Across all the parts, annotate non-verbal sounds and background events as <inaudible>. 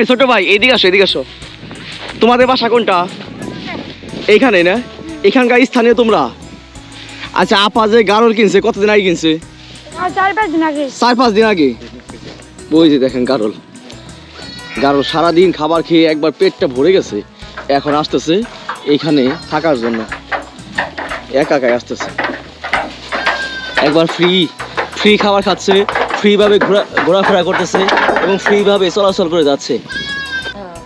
এই ছোট ভাই এদিকে আসো এদিকে আসো। তোমাদের বাসা কোনটা? এইখানে না? এখানকার স্থানীয় তোমরা? আচ্ছা আপা যে গারল কিনছে কতদিন আগে কিনছে? চার পাঁচ দিন আগে। যে দেখেন গারল। গারল সারাদিন খাবার খেয়ে একবার পেটটা ভরে গেছে এখন আসতেছে এইখানে থাকার জন্য। একা একাই আসতেছে। একবার ফ্রি ফ্রি খাবার খাচ্ছে ফ্রিভাবে ঘোরা ঘোরাফেরা করতেছে এবং ফ্রিভাবে চলাচল করে যাচ্ছে।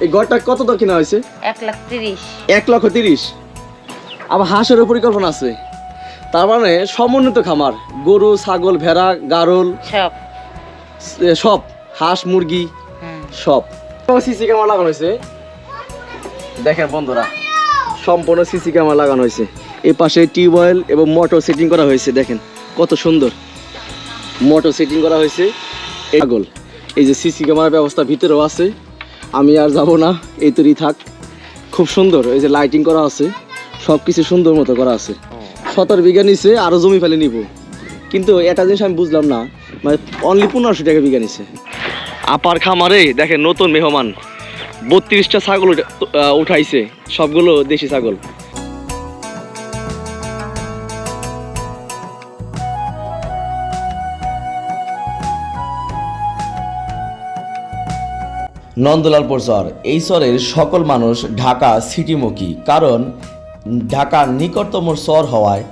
এই ঘরটা কত দর কিনা হয়েছে? এক লাখ তিরিশ। এক লক্ষ তিরিশ। আবার হাঁসেরও পরিকল্পনা আছে। তার মানে সমন্বিত খামার। গরু ছাগল ভেড়া গারল। সব। সব। হাঁস মুরগি। সব। সিসি ক্যামেরা লাগানো হয়েছে। দেখেন বন্ধুরা সম্পূর্ণ সিসি ক্যামেরা লাগানো হয়েছে। এই পাশে টিউবওয়েল এবং মোটর সেটিং করা হয়েছে দেখেন। কত সুন্দর। মোটর সেটিং করা হয়েছে। এই ছাগল এই যে সিসি ক্যামেরার ব্যবস্থা ভিতরেও আছে। আমি আর যাব না, এই তৈরি থাক। খুব সুন্দর, এই যে লাইটিং করা আছে। সব কিছু সুন্দর মতো করা আছে। সতেরো বিঘা নিচে আরও জমি ফেলে নিব। কিন্তু এটা জিনিস আমি বুঝলাম না। মানে অনলি পনেরোশো টাকা বিঘা নিছে আপার খামারে দেখেন নতুন মেহমান। বত্রিশটা ছাগল উঠাইছে। সবগুলো দেশি ছাগল। নন্দলালপুর চর এই চরের সকল মানুষ ঢাকা সিটিমুখী। কারণ ঢাকার নিকটতম চর হওয়ায়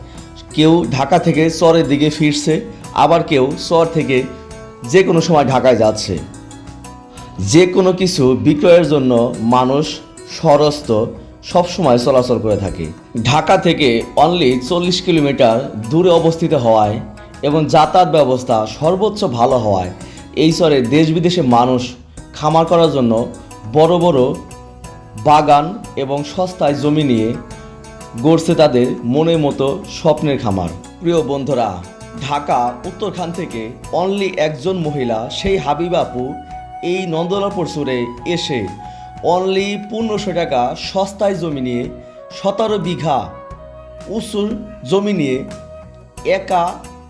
কেউ ঢাকা থেকে চরের দিকে ফিরছে, আবার কেউ চর থেকে যে কোনো সময় ঢাকায় যাচ্ছে। যে কোনো কিছু বিক্রয়ের জন্য মানুষ সরস্ত সবসময় চলাচল করে থাকে। ঢাকা থেকে অনলি চল্লিশ কিলোমিটার দূরে অবস্থিত হওয়ায় এবং যাতায়াত ব্যবস্থা সর্বোচ্চ ভালো হওয়ায় এই চরে দেশ বিদেশে মানুষ খামার করার জন্য বড় বড় বাগান এবং সস্তায় জমি নিয়ে গড়ছে তাদের মনের মতো স্বপ্নের খামার। প্রিয় বন্ধুরা, ঢাকা উত্তরখান থেকে অনলি একজন মহিলা, সেই হাবিবাপু এই নন্দলাপুর সুরে এসে অনলি পনেরোশো টাকা সস্তায় জমি নিয়ে সতেরো বিঘা উঁচুর জমি নিয়ে একা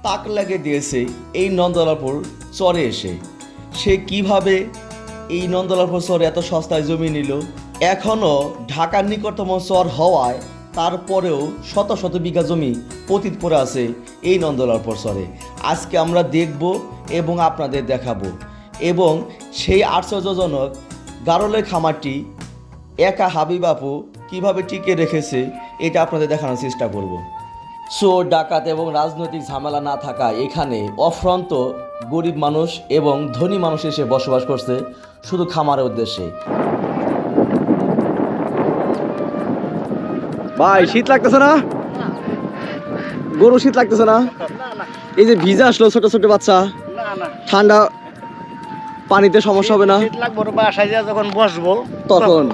তাক লাগে দিয়েছে এই নন্দলাপুর চরে এসে। সে কীভাবে এই নন্দলাপুর চরে এত সস্তায় জমি নিল। এখনও ঢাকার নিকটতম চর হওয়ায় তারপরেও শত শত বিঘা জমি পতিত পড়ে আছে এই নন্দলাপুর চরে আজকে আমরা দেখব এবং আপনাদের দেখাবো। এবং সেই আশ্চর্যজনক গারলের খামারটি একা হাবিব আপু কীভাবে টিকে রেখেছে, এটা আপনাদের দেখানোর চেষ্টা করব। চোর ডাকাত এবং রাজনৈতিক ঝামেলা না থাকা এখানে অফ্রন্ত গরিব মানুষ এবং ধনী মানুষ এসে বসবাস করছে। শুধু খামারের উদ্দেশ্যে। ভাই শীত লাগতেছে না? গরু শীত লাগতেছে না? এই যে ভিজা আসলো ছোট ছোট বাচ্চা। না না। ঠান্ডা পানিতে সমস্যা হবে না? না, বাসায় যা যখন বসবো তখন।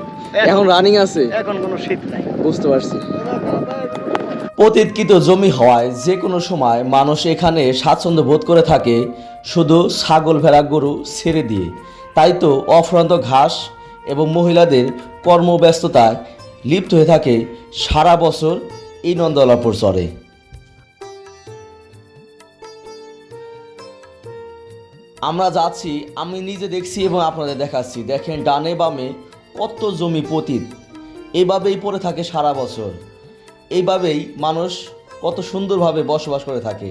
এখন রানিং আছে। এখন কোনো শীত নাই। বুঝতে পারছি। পতিতকৃত জমি হওয়ায় যে কোনো সময় মানুষ এখানে স্বাচ্ছন্দ্য বোধ করে থাকে শুধু ছাগল ভেড়া গরু ছেড়ে দিয়ে। তাই তো অফ্রান্ত ঘাস এবং মহিলাদের কর্মব্যস্ততায় লিপ্ত হয়ে থাকে সারা বছর এই নন্দলাপুর চরে। আমরা যাচ্ছি, আমি নিজে দেখছি এবং আপনাদের দেখাচ্ছি। দেখেন ডানে বামে কত জমি পতিত। এভাবেই পড়ে থাকে সারা বছর। এইভাবেই মানুষ কত সুন্দরভাবে বসবাস করে থাকে।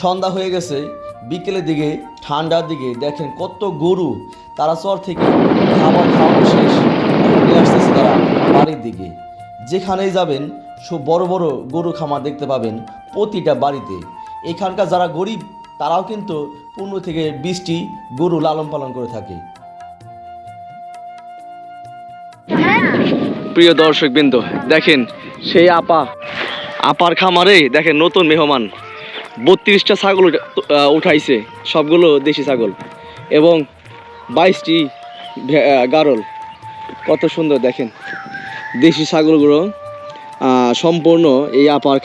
সন্ধ্যা হয়ে গেছে বিকেলের দিকে, ঠান্ডার দিকে দেখেন কত গরু। তারা চর থেকে খাবার খাওয়ানো শেষ নিয়ে আসতেছে তারা বাড়ির দিকে। যেখানেই যাবেন, সব বড় বড় গরু খামার দেখতে পাবেন প্রতিটা বাড়িতে। এখানকার যারা গরিব, তারাও কিন্তু পনেরো থেকে বিশটি গরু লালন পালন করে থাকে। প্রিয় দর্শক বিন্দু দেখেন সেই আপা, আপার খামারে দেখেন নতুন মেহমান। বত্রিশটা ছাগল উঠাইছে, সবগুলো দেশি ছাগল। এবং বাইশটি গারল। কত সুন্দর, দেখেন। দেশি ছাগলগুলো সম্পূর্ণ এই আপার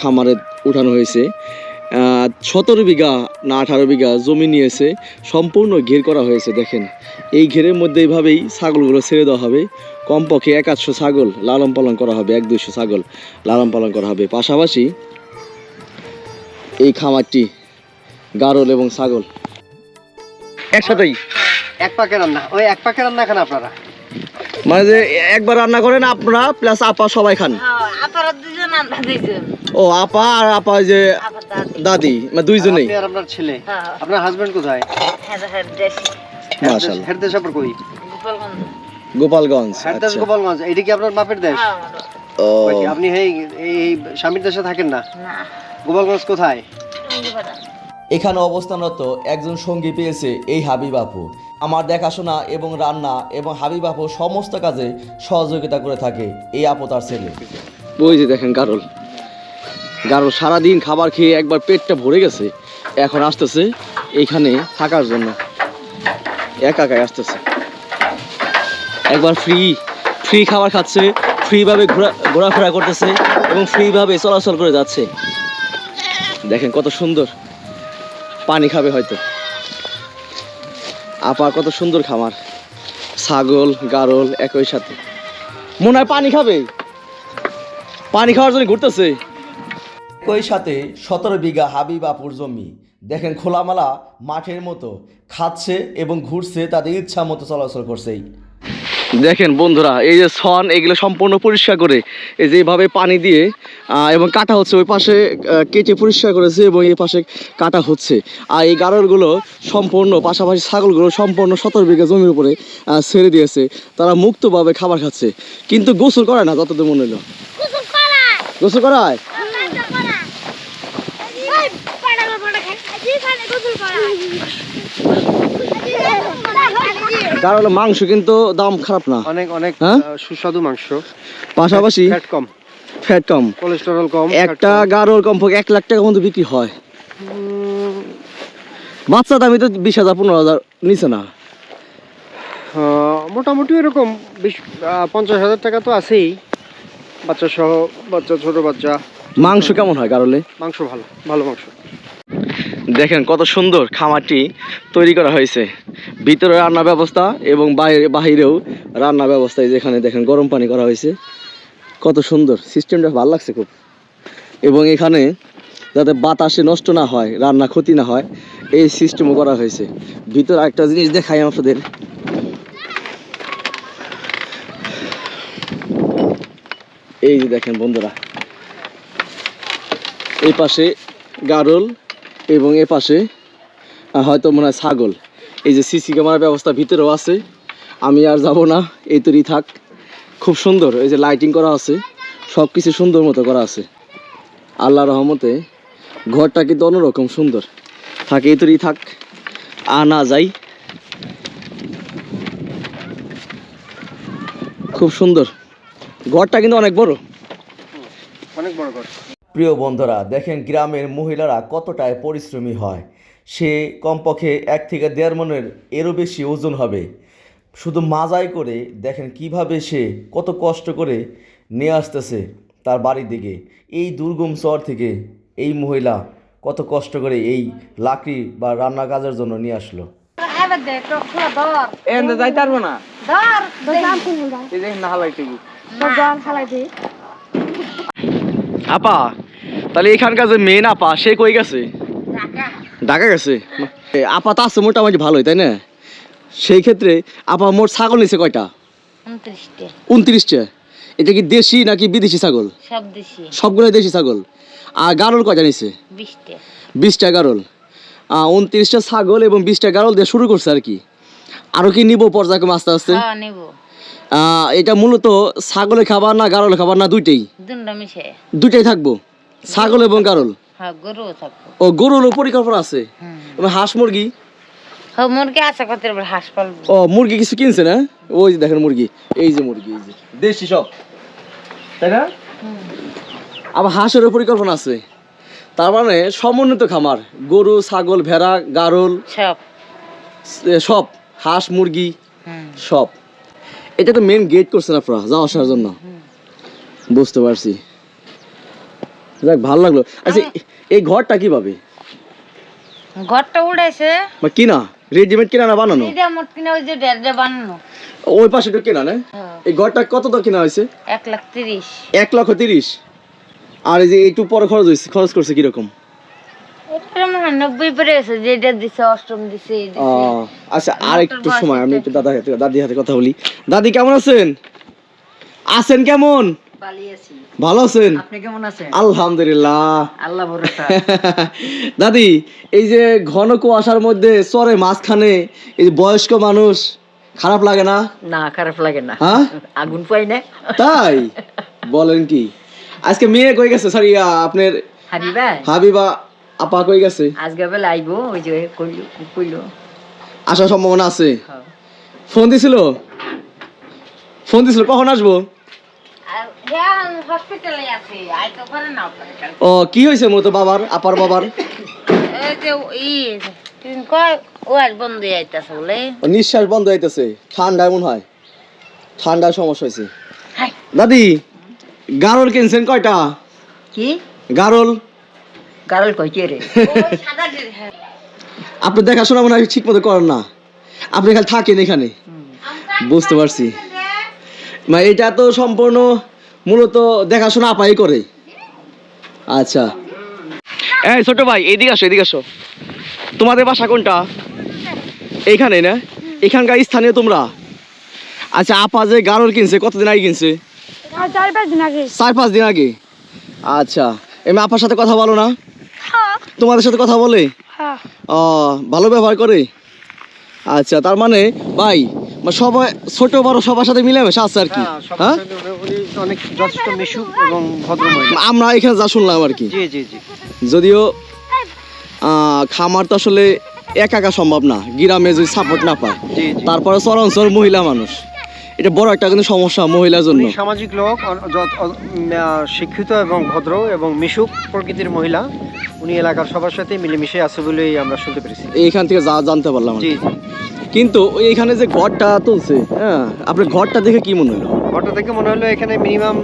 খামারে উঠানো হয়েছে। সতেরো বিঘা না আঠারো বিঘা জমি নিয়েছে, সম্পূর্ণ ঘের করা হয়েছে, দেখেন। এই ঘেরের মধ্যে এইভাবেই ছাগলগুলো ছেড়ে দেওয়া হবে। কমপক্ষে এক আধশো ছাগল লালন পালন করা হবে, এক দুইশো ছাগল লালন পালন করা হবে। পাশাপাশি এই খামারটি গারল এবং ছাগল। একসাথেই? এক পাকে রান্না ওই এক পাকে রান্না খান আপনারা। মানে যে একবার রান্না করেন আপনারা প্লাস আপা সবাই খান? ও আপা আর আপা যে দাদি। মানে দুইজনেই। আপনি আর আপনার ছেলে? হ্যাঁ। আপনার হাজবেন্ড কোথায়? হ্যাঁ হ্যাঁ দেশ। মাশাআল্লাহ। হের আপনার কই? গোপালগঞ্জ। গোপালগঞ্জ দেশ আচ্ছা। গোপালগঞ্জ এটা কি আপনার বাপের দেশ? আপনি এই এই স্বামীর দেশে থাকেন না? না। গোপালগঞ্জ কোথায়। এখানে অবস্থানরত একজন সঙ্গী পেয়েছে এই হাবিব আপু আমার দেখাশোনা এবং রান্না এবং হাবিব আপু সমস্ত কাজে সহযোগিতা করে থাকে এই আপু তার ছেলে। ওই যে দেখেন গারল। গারল সারাদিন খাবার খেয়ে একবার পেটটা ভরে গেছে এখন আসতেছে এইখানে থাকার জন্য। একা একাই আসতেছে। একবার ফ্রি ফ্রি খাবার খাচ্ছে ফ্রিভাবে ঘোরা ঘোরাফেরা করতেছে এবং ফ্রিভাবে চলাচল করে যাচ্ছে। দেখেন কত সুন্দর পানি খাবে হয়তো। আপা কত সুন্দর খামার। ছাগল, গারল একই সাথে। মনে হয় পানি খাবে। পানি খাওয়ার জন্য ঘুরতেছে। একই সাথে সতেরো বিঘা হাবিব আপুর জমি। দেখেন খোলামেলা মাঠের মতো। খাচ্ছে এবং ঘুরছে, তাদের ইচ্ছা মতো চলাচল করছেই দেখেন বন্ধুরা এই যে সন এগুলো সম্পূর্ণ পরিষ্কার করে এই যে এইভাবে পানি দিয়ে এবং কাটা হচ্ছে ওই পাশে কেটে পরিষ্কার করেছে এবং এই পাশে কাটা হচ্ছে আর এই গাড়লগুলো সম্পূর্ণ পাশাপাশি ছাগলগুলো সম্পূর্ণ সতেরো বিঘা জমির উপরে ছেড়ে দিয়েছে তারা মুক্তভাবে খাবার খাচ্ছে কিন্তু গোসল করে না যতদূর মনে হলো গোসল করা গোসল করায় গাড়লের মাংস কিন্তু দাম খারাপ না। অনেক অনেক হ্যাঁ? সুস্বাদু মাংস। পাশাপাশি ফ্যাট কম। ফ্যাট কম। কোলেস্টেরল কম একটা কম। গাড়োর কমপক্ষে এক লাখ টাকা মতো বিক্রি হয়। বাচ্চা দামি তো বিশ হাজার পনেরো হাজার নিচে না। মোটামুটি এরকম বিশ পঞ্চাশ হাজার টাকা তো আছেই। বাচ্চা সহ বাচ্চা ছোট বাচ্চা। মাংস কেমন হয় গারলে? মাংস ভালো ভালো মাংস। দেখেন কত সুন্দর খামারটি তৈরি করা হয়েছে। ভিতরে রান্না ব্যবস্থা এবং বাইরে বাহিরেও রান্না ব্যবস্থা যেখানে দেখেন গরম পানি করা হয়েছে। কত সুন্দর। সিস্টেমটা ভালো লাগছে খুব। এবং এখানে যাতে বাতাসে নষ্ট না হয়, রান্না ক্ষতি না হয়, এই সিস্টেমও করা হয়েছে। ভিতরে একটা জিনিস দেখাই আপনাদের। এই যে দেখেন বন্ধুরা। এই পাশে গারল এবং এ পাশে হয়তো মনে হয় ছাগল। এই যে সিসি ক্যামেরার ব্যবস্থা ভিতরেও আছে। আমি আর যাব না, এই তৈরি থাক। খুব সুন্দর, এই যে লাইটিং করা আছে। সব কিছু সুন্দর মতো করা আছে। আল্লাহ রহমতে ঘরটা কিন্তু অন্যরকম সুন্দর। থাকে, এই তৈরি থাক। আ না যাই। খুব সুন্দর। ঘরটা কিন্তু অনেক বড়। অনেক বড় ঘর। প্রিয় বন্ধুরা দেখেন গ্রামের মহিলারা কতটায় পরিশ্রমী হয়। সে কমপক্ষে এক থেকে দেড় মনের এরও বেশি ওজন হবে। শুধু মাজাই করে দেখেন কীভাবে সে কত কষ্ট করে নিয়ে আসতেছে তার বাড়ির দিকে। এই দুর্গম শহর থেকে এই মহিলা কত কষ্ট করে এই লাকড়ি বা রান্না কাজের জন্য নিয়ে আসলো। যাইতে পারব না ধর দোকান খুলে দাও এই দেখেন না হালাইতে দোকান খালাই দে আপা তাহলে এখানকার যে মেন আপা সে কই গেছে? ঢাকা। গেছে? আপা তো আছে মোটামুটি ভালোই তাই না? সেই ক্ষেত্রে আপা মোট ছাগল নিছে কয়টা? উনত্রিশটা। এটা কি দেশি নাকি বিদেশি ছাগল? সব দেশি। সবগুলো দেশি ছাগল। আর গারল কয়টা নিছে? বিশটা। গারল। উনত্রিশটা ছাগল এবং বিশটা গারল দিয়ে শুরু করছে আর কি। আরও কি নিব পর্যায়ক্রমে আস্তে আস্তে? নেব। আহ, এটা মূলত ছাগলের খাবার না গারলের খাবার না দুইটাই? দুইটাই থাকব? ছাগল এবং গারল? হ্যাঁ ও গরুরও পরিকল্পনা আছে? হাঁস মুরগি? হ্যাঁ মুরগি আছে কত হাঁস পালবো। ও মুরগি কিছু কিনছে না ওই দেখেন মুরগি এই যে মুরগি এই যে। দেশি সব। তাই না? আবার হাঁসেরও পরিকল্পনা আছে। তার মানে সমন্বিত খামার গরু ছাগল ভেড়া গারল সব। সব। হাঁস মুরগি সব। এটা তো মেন গেট করছেন আপনারা যাওয়া আসার জন্য। বুঝতে পারছি। যাক ভালো লাগল। আচ্ছা এই ঘরটা কি কীভাবে? ঘরটা উড়াইছে। বা কিনা? রেডিমেড কিনা না বানানো? মোট কিনা ওই যে ডেড়ে বানানো। ওই পাশে তো কেনা না? হ্যাঁ। এই ঘরটা কত তো কিনা হয়েছে? এক লাখ তিরিশ। এক লক্ষ তিরিশ। আর এই যে একটু পরে খরচ হয়েছে খরচ করছে কীরকম? এটা আচ্ছা আর একটু সময় আমি একটু দাদা হাতে হাতে কথা বলি। দাদি কেমন আছেন? আছেন কেমন? ভালো আছেন? আপনি কেমন আছেন? আলহামদুলিল্লাহ। আল্লাহ <laughs> দাদি এই যে ঘন কুয়াশার মধ্যে চরে মাঝখানে এই যে বয়স্ক মানুষ খারাপ লাগে না? না খারাপ লাগে না। হ্যাঁ? আগুন পাই না। তাই? <laughs> বলেন কি। আজকে মেয়ে কই গেছে? সরি আপনার হাবি ভাই হাবিবা আপা কই গেছে? আজকে বেলা আইবো ওই যে কইলো কইলো। আসার সম্ভাবনা আছে। হ্যাঁ। ফোন দিছিল? ফোন দিছিল কখন আসব? হ্যাঁ। ও কি হয়েছে মূলত বাবার আপার বাবার? এই যে ই তুমি কয় ও আর বন্ধু আইতাছে বলে। ও নিঃশ্বাস বন্ধ হইতেছে ঠান্ডা এমন হয়। ঠান্ডার সমস্যা হয়েছে। হাই। দাদি গারল কিনছেন কয়টা? কি? গারল? গারল কই কে রে? হ্যাঁ। আপনি দেখাশোনা মনে হয় ঠিক মতো করেন না। আপনি খালি থাকেন এখানে। বুঝতে পারছি। মানে এটা তো সম্পূর্ণ মূলত দেখাশোনা আপাই করে। আচ্ছা। এই ছোট ভাই এদিকে আসো এদিকে আসো। তোমাদের বাসা কোনটা? এইখানে না? এখানকার স্থানীয় তোমরা? আচ্ছা আপা যে গারল কিনছে কতদিন আগে কিনছে? চার পাঁচ দিন আগে। চার পাঁচ দিন আগে। আচ্ছা। এমনি আপার সাথে কথা বলো না। হ্যাঁ তোমাদের সাথে কথা বলে? হ্যাঁ। ও ভালো ব্যবহার করে? আচ্ছা তার মানে ভাই মানে সবাই ছোট বড় সবার সাথে মিলেমিশে আছে আর কি? হ্যাঁ হ্যাঁ? সাথে উনি- উনি অনেক যথেষ্ট মিশুক এবং ভদ্র আমরা এখানে যা শুনলাম আর কি। জি জি জি। যদিও আহ, খামার তো আসলে একা একা সম্ভব না গ্রামে যদি সাপোর্ট না পায়। তারপরে চরাঞ্চল মহিলা মানুষ। এটা বড় একটা কিন্তু সমস্যা মহিলার জন্য। সামাজিক লোক শিক্ষিত এবং ভদ্র এবং মিশুক প্রকৃতির মহিলা উনি এলাকার সবার সাথে মিলেমিশে আছে বলেই আমরা শুনতে পেরেছি। এইখান থেকে যা জানতে পারলাম জি জি। কিন্তু ওই এখানে যে ঘরটা তুলছে হ্যাঁ আপনার ঘরটা দেখে কি মনে হলো? ঘরটা দেখে মনে হলো এখানে মিনিমাম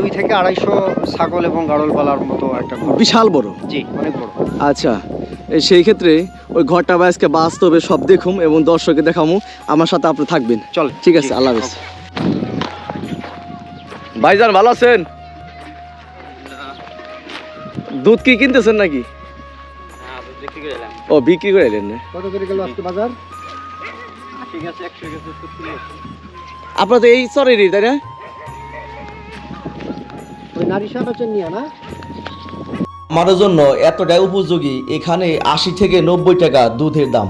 দুই থেকে আড়াইশো ছাগল এবং গাড়ল পালার মতো একটা বিশাল বড়? জি অনেক বড়। আচ্ছা সেই ক্ষেত্রে ওই ঘরটা বা আজকে বাস্তবে সব দেখুম এবং দর্শককে দেখামু। আমার সাথে আপনি থাকবেন। চল ঠিক আছে আল্লাহ হাফেজ। ভাইজান ভালো আছেন? দুধ কি কিনতেছেন নাকি? ও বিক্রি করে এলেন না। কত করে গেল আজকে বাজার? আপনার তো এই চরেরই তাই না? ওই নারী সাহায্য নিয়ে না? আমার জন্য এতটাই উপযোগী, এখানে আশি থেকে নব্বই টাকা দুধের দাম।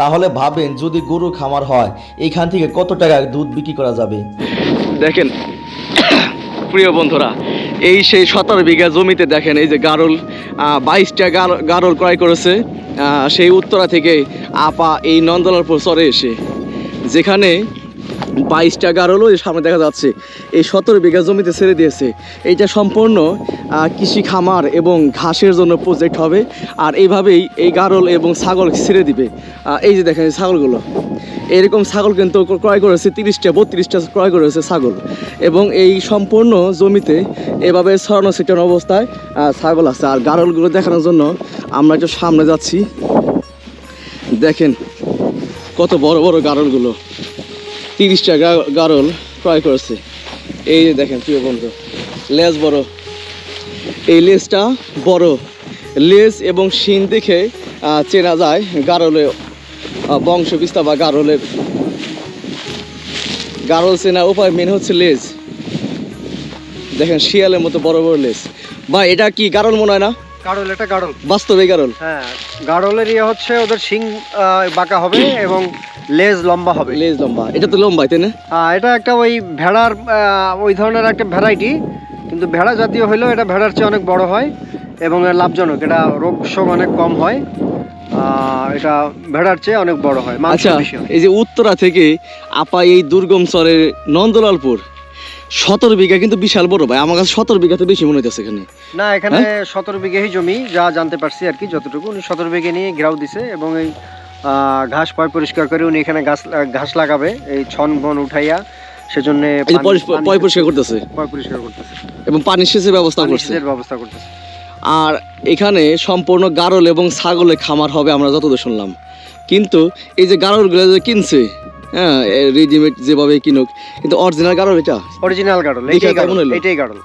তাহলে ভাবেন যদি গরু খামার হয়, এখান থেকে কত টাকা দুধ বিক্রি করা যাবে? দেখেন, প্রিয় বন্ধুরা, এই সেই সতেরো বিঘা জমিতে দেখেন, এই যে গারল বাইশটা গারল ক্রয় করেছে সেই উত্তরা থেকে আপা এই নন্দলালপুর চরে এসে, যেখানে বাইশটা গারল ওই সামনে দেখা যাচ্ছে, এই সতেরো বিঘা জমিতে ছেড়ে দিয়েছে। এইটা সম্পূর্ণ কৃষি খামার এবং ঘাসের জন্য প্রজেক্ট হবে। আর এইভাবেই এই গারল এবং ছাগল ছেড়ে দিবে। এই যে দেখেন ছাগলগুলো। এরকম ছাগল কিন্তু ক্রয় করেছে, তিরিশটা, বত্রিশটা ক্রয় করেছে ছাগল। এবং এই সম্পূর্ণ জমিতে এভাবে ছড়ানো ছিটানো অবস্থায় ছাগল আছে। আর গারলগুলো দেখানোর জন্য আমরা একটু সামনে যাচ্ছি। দেখেন কত বড় বড় গারলগুলো। তিরিশটা গারল ক্রয় করেছে। এই যে দেখেন প্রিয় বন্ধু লেজ বড়। এই লেজটা বড়। লেজ এবং শিন দেখে চেনা যায় গারলে বংশ বিস্তার বা গারলের। গারল চেনা উপায় মেন হচ্ছে লেজ। দেখেন শিয়ালের মতো বড় বড় লেজ। বা এটা কি গারল মনে হয় না? গাড়ল এটা গাড়ল বাস্তবে গারল। হ্যাঁ গাড়লের ইয়ে হচ্ছে ওদের শিং বাঁকা হবে এবং লেজ লম্বা হবে। লেজ লম্বা। এটা তো লম্বাই তাই না? এটা একটা ওই ভেড়ার ওই ধরনের একটা ভ্যারাইটি। কিন্তু ভেড়া জাতীয় হলেও এটা ভেড়ার চেয়ে অনেক বড় হয় এবং লাভজনক। এটা রোগ শোক অনেক কম হয় এটা ভেড়ার চেয়ে অনেক বড় হয় আচ্ছা এই যে উত্তরা থেকে আপা এই দুর্গম চরের নন্দলালপুর সতেরো বিঘা কিন্তু বিশাল বড় ভাই। আমার কাছে সতেরো বিঘাতে বেশি মনে হচ্ছে এখানে। না এখানে হ্যাঁ? সতেরো বিঘেই জমি যা জানতে পারছি আর কি যতটুকু। উনি সতেরো বিঘে নিয়ে ঘেরাও দিছে এবং এই ঘাস পয় পরিষ্কার করে উনি এখানে ঘাস ঘাস লাগাবে এই ছন বন উঠাইয়া সেজন্য পয় পরিষ্কার করতেছে? পয় পরিষ্কার করতেছে। এবং পানি সেচের ব্যবস্থা করছে। সেচের ব্যবস্থা করতেছে। আর এখানে সম্পূর্ণ গারল এবং ছাগলের খামার হবে আমরা যতদূর শুনলাম। কিন্তু এই যে গারলগুলো যে কিনছে হ্যাঁ রেডিমেড যেভাবে কিনুক কিন্তু অরিজিনাল গারল এটা? অরিজিনাল গাড়ল দেখে এইটাই কেমন গাড়ল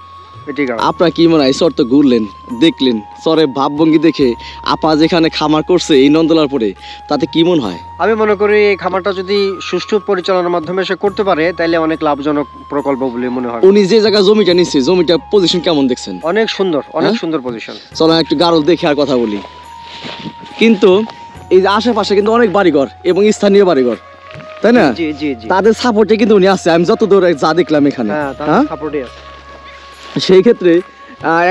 আপনার কি মনে হয় চর তো ঘুরলেন দেখলেন? চরে ভাবভঙ্গি দেখে আপা যেখানে খামার করছে এই নন্দলার পরে তাতে কি মনে হয়? আমি মনে করি এই খামারটা যদি সুষ্ঠু পরিচালনার মাধ্যমে সে করতে পারে তাহলে অনেক লাভজনক প্রকল্প বলে মনে হয়। উনি যে জায়গায় জমিটা নিচ্ছে জমিটার পজিশন কেমন দেখছেন? অনেক সুন্দর অনেক হ্যাঁ? সুন্দর পজিশন চলো একটু গারল দেখে আর কথা বলি। কিন্তু এই যে আশেপাশে কিন্তু অনেক বাড়িঘর এবং স্থানীয় বাড়িঘর তাই না? তাদের সাপোর্টে কিন্তু উনি আছে আমি যত দূর যা দেখলাম এখানে। হ্যাঁ তার হ্যাঁ? আছে। সেই ক্ষেত্রে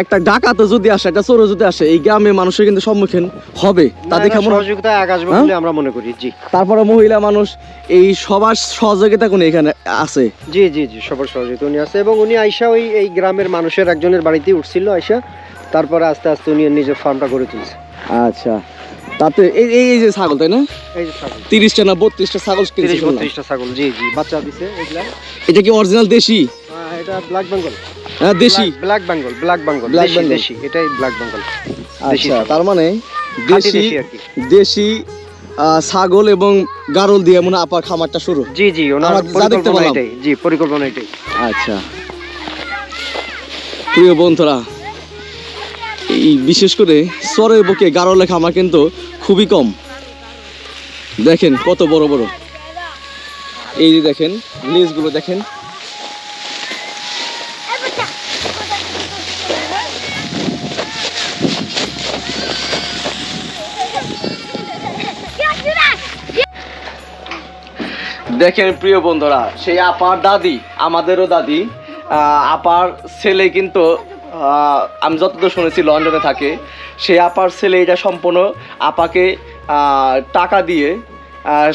একটা ডাকাতও যদি আসে একটা চোরও যদি আসে এই গ্রামে মানুষের কিন্তু সম্মুখীন হবে। তাদের কেমন সহযোগিতা আসবে হ্যাঁ? বলে আমরা মনে করি জি। তারপরে মহিলা মানুষ এই সবার সহযোগিতা কোন এখানে আছে? জি জি জি সবার সহযোগিতা উনি আছে এবং উনি আইসা ওই এই গ্রামের মানুষের একজনের বাড়িতে উঠছিল আইসা। তারপরে আস্তে আস্তে উনি নিজের ফার্মটা গড়ে তুলছে। আচ্ছা। তাতে এই এই যে ছাগল তাই না? এই যে ছাগল। তিরিশটা না বত্রিশটা ছাগল কিনছে তিরিশ শুনলাম। বত্রিশটা ছাগল জি জি বাচ্চা দিছে এগুলা। এটা কি অরিজিনাল দেশি? আহ, এটা ব্ল্যাক বেঙ্গল হ্যাঁ দেশি। ব্ল্যাক বেঙ্গল ব্ল্যাক বেঙ্গল দেশি দেশি এটাই ব্ল্যাক বেঙ্গল আচ্ছা। তার মানে দেশি দেশি ছাগল এবং গারল দিয়ে মনে আপার খামারটা শুরু। জি জি ওনার পরিকল্পনা এটাই। জি পরিকল্পনা এটাই। আচ্ছা। প্রিয় বন্ধুরা এই বিশেষ করে সরের বুকে গারো লেখা আমার কিন্তু খুবই কম। দেখেন কত বড় বড়। এই যে দেখেন লেজগুলো দেখেন। দেখেন প্রিয় বন্ধুরা, সেই আপার দাদি, আমাদেরও দাদি আপার ছেলে কিন্তু আমি যতদূর শুনেছি লন্ডনে থাকে, সেই আপার ছেলে এটা সম্পূর্ণ আপাকে টাকা দিয়ে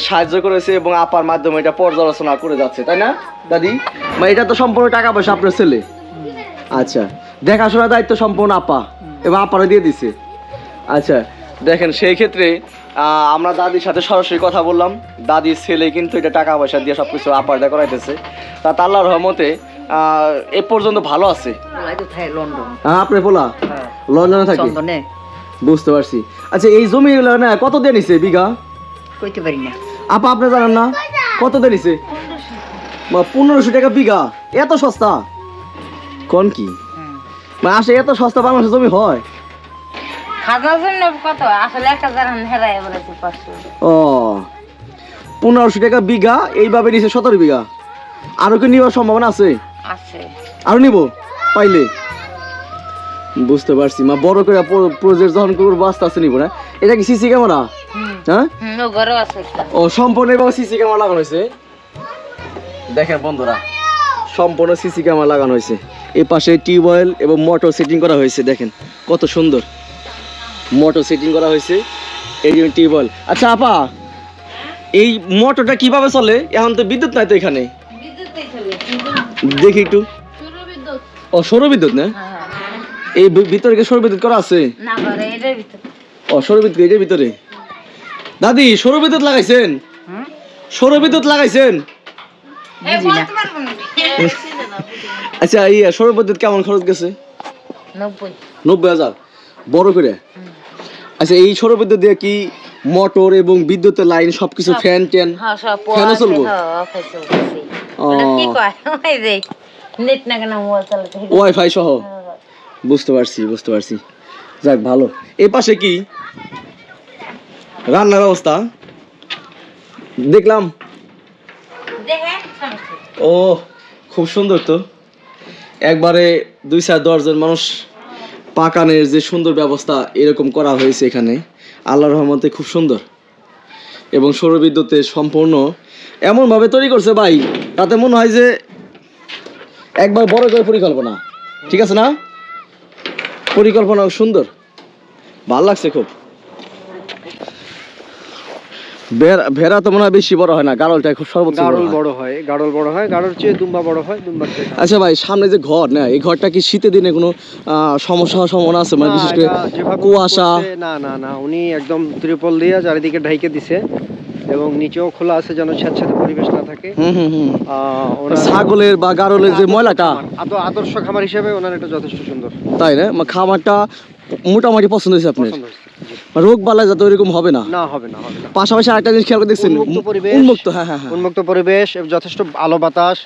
সাহায্য করেছে এবং আপার মাধ্যমে এটা পর্যালোচনা করে যাচ্ছে, তাই না, দাদি? মানে এটা তো সম্পূর্ণ টাকা পয়সা আপনার ছেলে। আচ্ছা দেখাশোনার দায়িত্ব সম্পূর্ণ আপা, এবং আপারা দিয়ে দিছে। আচ্ছা দেখেন সেই ক্ষেত্রে আমরা দাদির সাথে সরাসরি কথা বললাম। দাদির ছেলে কিন্তু এটা টাকা পয়সা দিয়ে সব কিছু আপারটা করাইতেছে। তা আল্লাহর রহমতে এ পর্যন্ত ভালো আছে। লন্ডন। হ্যাঁ আপনি বলা? হ্যাঁ। লন্ডনে থাকি? বুঝতে পারছি। আচ্ছা এই জমি না কত দিয়ে নিছে বিঘা? কইতে পারি না। আপা আপনি জানেন না? কত দিয়ে নিছে? পনেরোশো টাকা বিঘা। এত সস্তা? কোন কি? মা আসে এত সস্তা বাংলাদেশের জমি হয়? খাজার জন্য কত? আসলে এক হাজার হেরাই বলেছে পাঁচশো। ও পনেরোশো টাকা বিঘা এইভাবে নিছে সতেরো বিঘা। আরও কি নেওয়ার সম্ভাবনা আছে? আছে। আরও নিব? পাইলে। বুঝতে পারছি। মা বড় করে প্রজেক্ট যখন করব আস্তে আস্তে নিব না? এটা কি সিসি ক্যামেরা হ্যাঁ? ও সম্পূর্ণ এবং সিসি ক্যামেরা লাগানো হয়েছে? দেখেন বন্ধুরা সম্পূর্ণ সিসি ক্যামেরা লাগানো হয়েছে। এই পাশে টিউবওয়েল এবং মোটর সেটিং করা হয়েছে দেখেন। কত সুন্দর। মোটর সেটিং করা হয়েছে। এই জন্য টিউবওয়েল। আচ্ছা আপা এই মোটরটা কীভাবে চলে? এখন তো বিদ্যুৎ নাই তো এখানে। দেখি একটু। ও সৌর বিদ্যুৎ না। এই ভিতরে কি সৌর বিদ্যুৎ করা আছে? ও সৌর বিদ্যুৎ এটার ভিতরে? দাদি সৌর বিদ্যুৎ লাগাইছেন? সৌর বিদ্যুৎ লাগাইছেন? আচ্ছা এই সৌর বিদ্যুৎ কেমন খরচ গেছে? নব্বই। নব্বই হাজার। বড় করে? আচ্ছা এই সৌর বিদ্যুৎ দিয়ে কি মোটর এবং বিদ্যুতের লাইন সবকিছু ফ্যান ট্যান হ্যাঁ ফ্যানও চলবো? হ্যাঁ অফিস চলতেছে। ও ওটা কি কয়? ওই যে নেট না কেন মোবাইল চালাতে ওয়াইফাই সহ? বুঝতে পারছি বুঝতে পারছি। যাক ভালো। এই পাশে কি রান্নার ব্যবস্থা দেখলাম। ও খুব সুন্দর তো। একবারে দুই চার দশজন মানুষ পাকানের যে সুন্দর ব্যবস্থা এরকম করা হয়েছে এখানে আল্লাহ রহমতে খুব সুন্দর। এবং সৌরবিদ্যুতে সম্পূর্ণ এমনভাবে তৈরি করছে ভাই, তাতে মনে হয় যে একবার বড় করে পরিকল্পনা। ঠিক আছে না? পরিকল্পনা সুন্দর। ভালো লাগছে খুব। ভেড়া তো মনে হয় বেশি বড় হয় না গাড়লটা খুব সর্বোচ্চ গাড়ল বড় হয় গাড়ল বড় হয় গাড়ল চেয়ে দুম্বা বড় হয় দুম্বার চেয়ে আচ্ছা ভাই সামনে যে ঘর না এই ঘরটা কি শীতের দিনে কোনো সমস্যা সম্ভাবনা আছে? মানে বিশেষ করে কুয়াশা। না না না উনি একদম ত্রিপল দিয়ে চারিদিকে ঢাইকে দিছে এবং নিচেও খোলা আছে যেন স্যাঁতস্যাঁতে পরিবেশ না থাকে। ছাগলের বা গারলের যে ময়লাটা। আদ- আদর্শ খামার হিসেবে ওনার এটা যথেষ্ট সুন্দর। তাই না? খামারটা মোটামুটি পছন্দ হয়েছে আপনার। রোগ বালা যাতে ওইরকম হবে না। না হবে না হবে না। পাশাপাশি আরেকটা জিনিস খেয়াল করে দেখছেন উন্মুক্ত পরিবেশ উন্মুক্ত হ্যাঁ হ্যাঁ হ্যাঁ। উন্মুক্ত পরিবেশ যথেষ্ট আলো বাতাস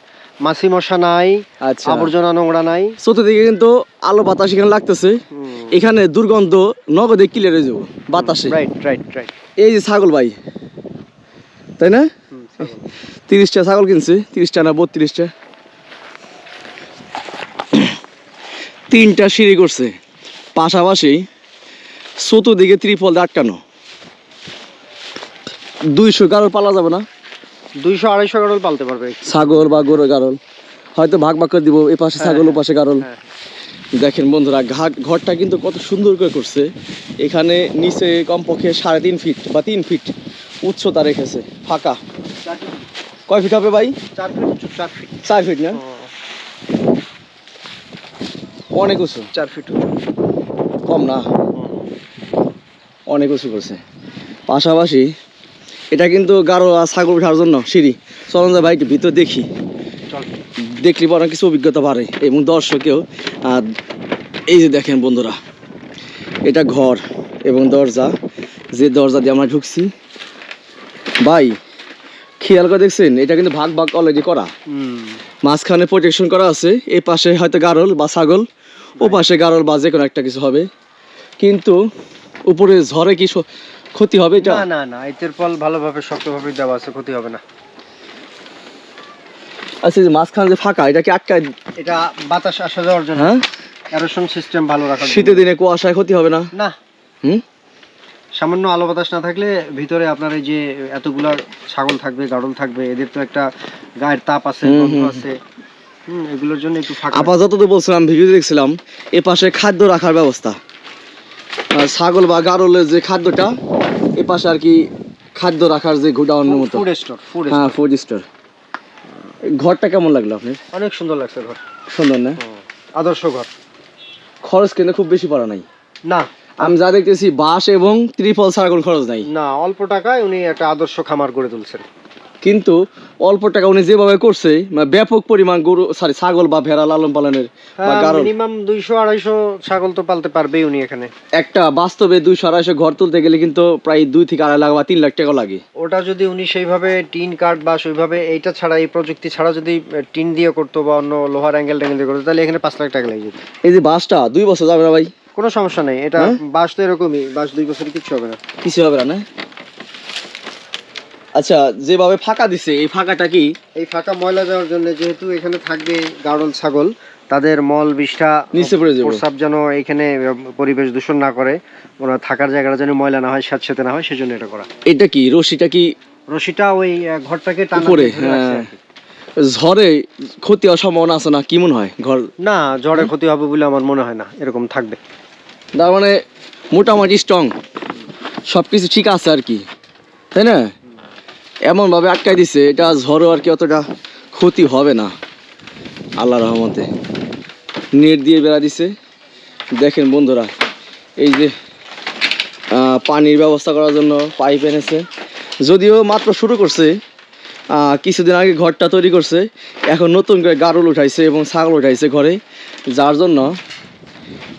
মাছি মশা নাই আচ্ছা। আবর্জনা নোংরা নাই। চতুর্দিকে কিন্তু আলো বাতাস এখানে লাগতেছে। এখানে দুর্গন্ধ নগদে ক্লিয়ার হয়ে যাব বাতাসে। রাইট রাইট রাইট এই যে ছাগল ভাই তাই না? তিরিশটা ছাগল কিনছে তিরিশটা না বত্রিশটা? তিনটা সিঁড়ি করছে। পাশাপাশি চতুর্দিকে ত্রিপল আটকানো। দুইশো গারল পালা যাবে না? দুইশো আড়াইশো গাড়ল পালতে পারবে। ছাগল বা গরু গারল। হয়তো ভাগ ভাগ করে দিব এ পাশে ছাগল ও পাশে গারল। হ্যাঁ। দেখেন বন্ধুরা ঘাট ঘরটা কিন্তু কত সুন্দর করে করছে। এখানে নিচে কমপক্ষে সাড়ে তিন ফিট বা তিন ফিট উচ্চতা রেখেছে ফাঁকা। কয় ফিট হবে ভাই? চার ফিট চার ফিট চার ফিট না? অনেক উঁচু। চার ফিট। কম না। অনেক উঁচু করছে। পাশাপাশি এটা কিন্তু গাঢ় ছাগল ওঠার জন্য সিঁড়ি। চলন যায় ভাই একটু ভিতর দেখি। দেখলে পরে কিছু অভিজ্ঞতা বাড়ে। এবং দর্শকেও এই যে দেখেন বন্ধুরা এটা ঘর এবং দরজা। যে দরজা দিয়ে আমরা ঢুকছি ভাই খেয়াল করে দেখছেন এটা কিন্তু ভাগ ভাগ অলরেডি করা। মাঝখানে প্রোটেকশন করা আছে এই পাশে হয়তো গারল বা ছাগল ও পাশে গারল বা যে কোনো একটা কিছু হবে। কিন্তু উপরে ঝড়ে কি ক্ষতি হবে এটা? না না না এই তেরপল ভালোভাবে শক্তভাবে দেওয়া আছে ক্ষতি হবে না। আচ্ছা যে মাঝখানে যে ফাঁকা এটা কি আটকায় এটা বাতাস আসা যাওয়ার জন্য। হ্যাঁ? অ্যারোশন সিস্টেম ভালো জন্য। শীতের দিনে কুয়াশায় ক্ষতি হবে না? না। হুম? সামান্য আলো বাতাস না থাকলে ভিতরে আপনার এই যে এতগুলা ছাগল থাকবে গাড়ল থাকবে এদের তো একটা গায়ের তাপ আছে আছে। হুম এগুলোর জন্য একটু ফাঁকা। আপাতত তো বলছিলাম ভিডিও দেখছিলাম এ পাশে খাদ্য রাখার ব্যবস্থা। ছাগল বা গারলের যে খাদ্যটা এ পাশে আর কি খাদ্য রাখার যে গোডাউনের মতো। ফুড স্টোর হ্যাঁ ফুড স্টোর ঘরটা কেমন লাগল আপনার? অনেক সুন্দর লাগছে ঘর। সুন্দর না? আদর্শ ঘর। খরচ কিন্তু খুব বেশি পড়া নাই। না। আমি যা দেখতেছি বাঁশ এবং ত্রিফল ছাড়া কোনো খরচ নাই। না অল্প টাকায় উনি একটা আদর্শ খামার গড়ে তুলছেন। কিন্তু অল্প টাকা উনি যেভাবে করছে মানে ব্যাপক পরিমাণ গরু সরি ছাগল বা ভেড়া লালন পালনের বা মিনিমাম দুইশো আড়াইশো ছাগল তো পালতে পারবেই উনি এখানে। একটা বাস্তবে দুইশো আড়াইশো ঘর তুলতে গেলে কিন্তু প্রায় দুই থেকে আড়াই লাখ বা তিন লাখ টাকা লাগে। ওটা যদি উনি সেইভাবে টিন কাঠ বা সেইভাবে এইটা ছাড়া এই প্রযুক্তি ছাড়া যদি টিন দিয়ে করতো বা অন্য লোহার অ্যাঙ্গেল ট্যাঙ্গেল দিয়ে করতো তাহলে এখানে পাঁচ লাখ টাকা লাগে এই যে বাসটা দুই বছর যাবে না ভাই? কোনো সমস্যা নেই এটা হ্যাঁ? বাস তো এরকমই বাস দুই বছর কিছু হবে না। কিছু হবে না না? আচ্ছা যেভাবে ফাঁকা দিছে এই ফাঁকাটা কি? এই ফাঁকা ময়লা যাওয়ার জন্য যেহেতু এখানে থাকবে গাড়ল ছাগল তাদের মল বিষ্ঠা নিচে পড়ে যাবে। প্রস্রাব যেন এখানে পরিবেশ দূষণ না করে ওরা থাকার জায়গাটা যেন ময়লা না হয় স্যাঁতসেঁতে না হয় সেজন্য এটা করা। এটা কি? রশিটা কি? রশিটা ওই ঘরটাকে টানা উপরে হ্যাঁ। ঝড়ে ক্ষতি হওয়ার সম্ভাবনা আছে না? কি মনে হয়? ঘর না ঝড়ে ক্ষতি হবে বলে আমার মনে হয় না এরকম থাকবে। তার মানে মোটামুটি স্ট্রং সব কিছু ঠিক আছে আর কি। তাই না? এমনভাবে আটকাই দিছে, এটা ঝড়ও আর কি অতটা ক্ষতি হবে না আল্লাহ রহমতে। নেট দিয়ে বেড়া দিছে। দেখেন বন্ধুরা, এই যে পানির ব্যবস্থা করার জন্য পাইপ এনেছে। যদিও মাত্র শুরু করছে কিছুদিন আগে ঘরটা তৈরি করছে, এখন নতুন করে গারুল উঠাইছে এবং ছাগল উঠাইছে ঘরে। যার জন্য,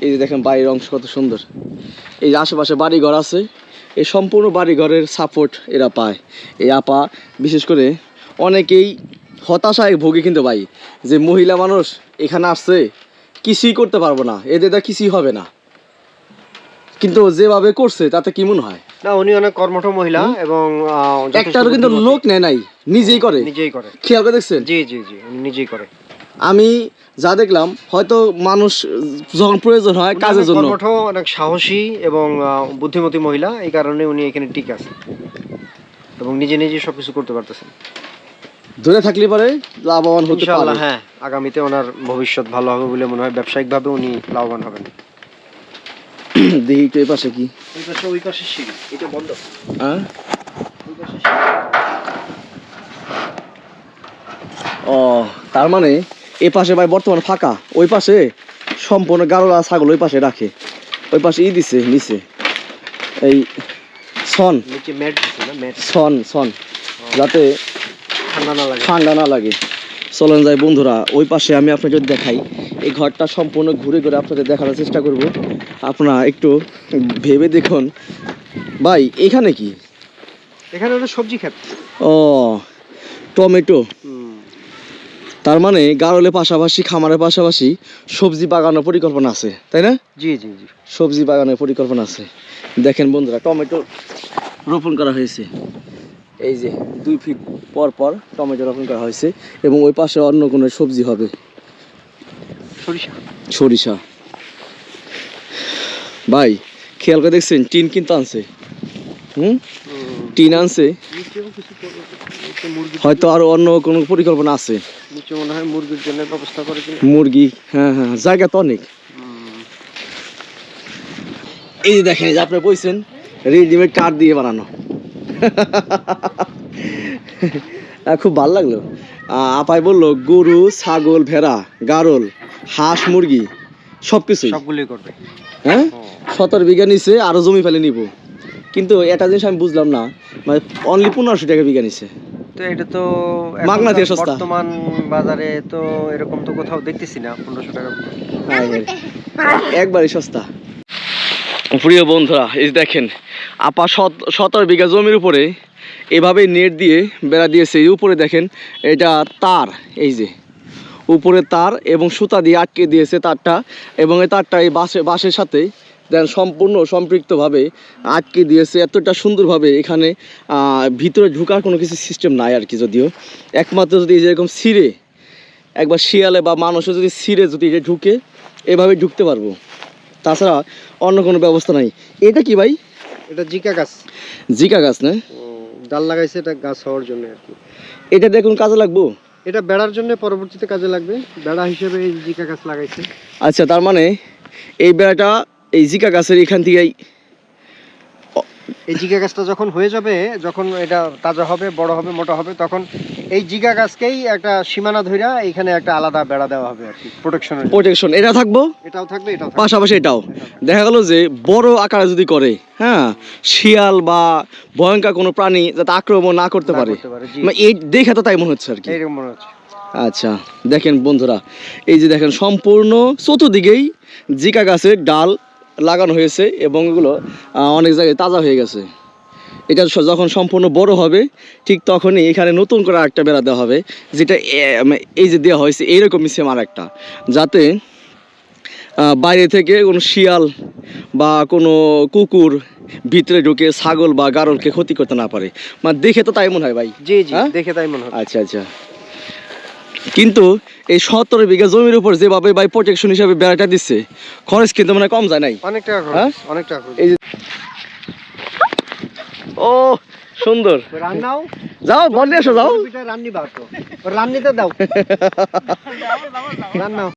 এই যে দেখেন বাড়ির অংশ কত সুন্দর। এই যে আশেপাশে বাড়ি ঘর আছে এই সম্পূর্ণ বাড়ি ঘরের সাপোর্ট এরা পায়। এই আপা বিশেষ করে অনেকেই হতাশায় ভোগে কিন্তু ভাই যে মহিলা মানুষ এখানে আসছে কিছুই করতে পারব না এদের দ্বারা কিছুই হবে না। কিন্তু যেভাবে করছে তাতে কি মনে হয়? না উনি অনেক কর্মঠ মহিলা এবং একটারও কিন্তু লোক নেয় নাই নিজেই করে। নিজেই করে। খেয়াল করে দেখছেন? জি জি জি নিজেই করে। আমি যা দেখলাম হয়তো মানুষ যখন প্রয়োজন হয় কাজের জন্য। অনেক সাহসী এবং বুদ্ধিমতী মহিলা এই কারণে উনি এখানে ঠিক আছে এবং নিজে নিজে সবকিছু করতে পারতেছেন। ধরে থাকলে পরে লাভবান হতে পারে। হ্যাঁ আগামীতে ওনার ভবিষ্যৎ ভালো হবে বলে মনে হয়। ব্যবসায়িকভাবে উনি লাভবান হবেন। <clears throat> দেখি একটু এই পাশে কি। ওই পাশে ওই পাশে সিঁড়ি এটা বন্ধ। হ্যাঁ? ওই পাশে ও তার মানে এ পাশে ভাই বর্তমানে ফাঁকা ওই পাশে সম্পূর্ণ গারোলা ছাগল ওই পাশে রাখে। ওই পাশে ই দিছে নিচে এই সন। সন সন। যাতে ঠান্ডা না লাগে। ঠান্ডা না লাগে। চলেন যাই বন্ধুরা ওই পাশে আমি আপনাকে যদি দেখাই এই ঘরটা সম্পূর্ণ ঘুরে ঘুরে আপনাদের দেখানোর চেষ্টা করব। আপনারা একটু ভেবে দেখুন। ভাই এখানে কি? এখানে সবজি ক্ষেত ও টমেটো। তার মানে গারলের পাশাপাশি খামারের পাশাপাশি সবজি বাগানের পরিকল্পনা আছে তাই না? জি জি জি। সবজি বাগানের পরিকল্পনা আছে। দেখেন বন্ধুরা টমেটো রোপণ করা হয়েছে। এই যে দুই ফিট পর পর টমেটো রোপণ করা হয়েছে এবং ওই পাশে অন্য কোনো সবজি হবে। সরিষা। সরিষা। ভাই খেয়াল করে দেখছেন টিন কিন্তু আনছে। হুম? টিন আনছে। হয়তো আরও অন্য কোনো পরিকল্পনা আছে। নিচে মনে হয় মুরগির জন্য ব্যবস্থা করে মুরগি হ্যাঁ হ্যাঁ জায়গা তো অনেক। এই যে দেখেন আপনি বলছেন রেডিমেড কাঠ দিয়ে বানানো। খুব ভালো লাগল। আপাই বলল গরু ছাগল ভেড়া গারল হাঁস মুরগি সব কিছুই সবগুলোই করবে। হ্যাঁ? সতেরো বিঘা নিচে আরও জমি ফেলে নিব। কিন্তু এটা জিনিস আমি বুঝলাম না মানে অনলি পনেরোশো টাকা বিঘা নিছে। তো এটা তো মাগনা দিয়ে সস্তা। বর্তমান বাজারে তো এরকম তো কোথাও দেখতেছি না পনেরোশো টাকা হায়। একবারই সস্তা। প্রিয় বন্ধুরা এই যে দেখেন আপা সত- সতেরো বিঘা জমির উপরে এভাবে নেট দিয়ে বেড়া দিয়েছে। এই উপরে দেখেন এটা তার এই যে। উপরে তার এবং সুতা দিয়ে আটকে দিয়েছে তারটা এবং এই তারটা এই বাসে বাসের সাথে দেন সম্পূর্ণ সম্পৃক্তভাবে আটকে দিয়েছে এতটা সুন্দরভাবে এখানে ভিতরে ঢুকার কোনো কিছু সিস্টেম নাই আর কি যদিও। একমাত্র যদি যেরকম সিঁড়ে একবার শিয়ালে বা মানুষও যদি ছিঁড়ে যদি এটা ঢুকে এভাবে ঢুকতে পারব। তাছাড়া অন্য কোনো ব্যবস্থা নাই। এটা কি ভাই? এটা জিকা গাছ। জিকা গাছ না? ডাল লাগাইছে এটা গাছ হওয়ার জন্য আর কি। এটা দেখুন কাজে লাগবো? এটা বেড়ার জন্য পরবর্তীতে কাজে লাগবে। বেড়া হিসেবে এই জিকা গাছ লাগাইছে। আচ্ছা তার মানে এই বেড়াটা এই জিকা গাছের এখান থেকেই। এই জিকা গাছটা যখন হয়ে যাবে যখন এটা তাজা হবে বড় হবে মোটা হবে তখন এই জিকা গাছকেই একটা সীমানা ধইরা এখানে একটা আলাদা বেড়া দেওয়া হবে আর কি প্রোটেকশনের প্রোটেকশন এটা থাকব? এটাও থাকবে এটাও পাশাপাশি এটাও। দেখা গেল যে বড় আকারে যদি করে হ্যাঁ শিয়াল বা ভয়ঙ্কর কোনো প্রাণী যাতে আক্রমণ না করতে পারে। মানে এই দেখে তো তাই মনে হচ্ছে আর কি। এইরকম মনে হচ্ছে। আচ্ছা দেখেন বন্ধুরা এই যে দেখেন সম্পূর্ণ চতুর্দিকেই জিকা গাছের ডাল লাগানো হয়েছে এবং এগুলো অনেক জায়গায় তাজা হয়ে গেছে। এটা যখন সম্পূর্ণ বড় হবে ঠিক তখনই এখানে নতুন করে একটা বেড়া দেওয়া হবে যেটা মানে এই যে দেওয়া হয়েছে এইরকমই সেম আর একটা যাতে বাইরে থেকে কোনো শিয়াল বা কোনো কুকুর ভিতরে ঢুকে ছাগল বা গারলকে ক্ষতি করতে না পারে। মানে দেখে তো তাই মনে হয় ভাই। জি জি হ্যাঁ? দেখে তাই মনে হয়। আচ্ছা আচ্ছা। কিন্তু এই সতেরো বিঘা জমির উপর যেভাবে বাই প্রোটেকশন হিসাবে বেড়াটা দিচ্ছে খরচ কিন্তু মানে কম যায় নাই। অনেক টাকা হ্যাঁ? অনেক টাকা এই ও সুন্দর। রান্নাও যাও বলে এসো যাও। রান্নি বাতো রান্নিতে দাও। <laughs> রান্নাও।